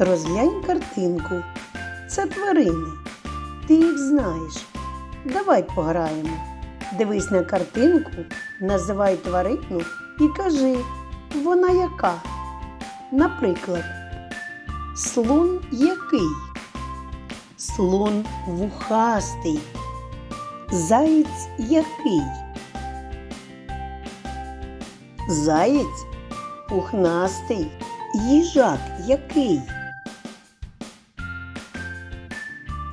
Розглянь картинку. Це тварини. Ти їх знаєш. Давай пограємо. Дивись на картинку, називай тварину і кажи, вона яка. Наприклад, слон який? Слон вухастий. Заєць який? Заєць пухнастий. Їжак який?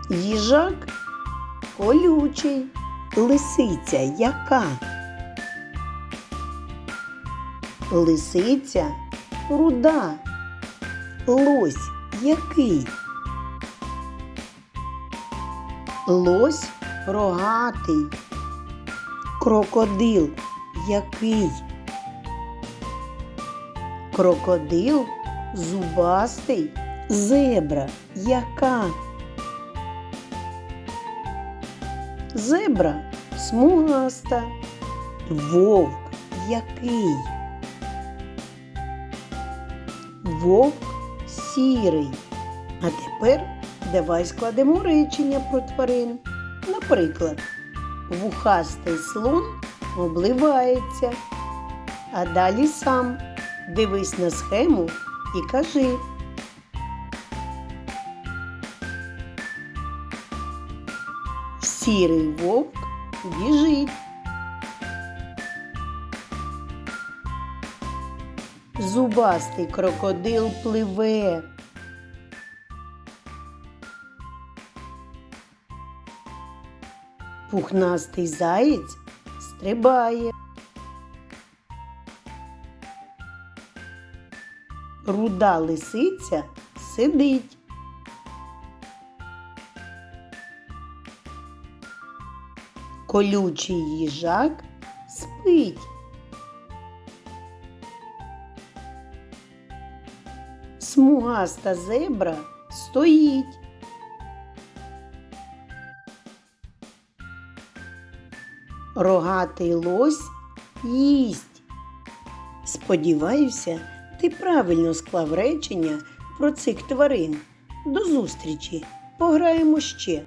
Їжак колючий. Лисиця яка? Лисиця руда. Лось який? Лось рогатий. Крокодил який? Крокодил зубастий. Зебра яка? Зебра смугаста. Вовк який? Вовк сірий. А тепер давай складемо речення про тварин. Наприклад, вухастий слон обливається. А далі сам дивись на схему і кажи. Сірий вовк біжить. Зубастий крокодил пливе. Пухнастий заєць стрибає. Руда лисиця сидить. Колючий їжак спить. Смугаста зебра стоїть. Рогатий лось їсть. Сподіваюся, ти правильно склав речення про цих тварин. До зустрічі! Пограємо ще!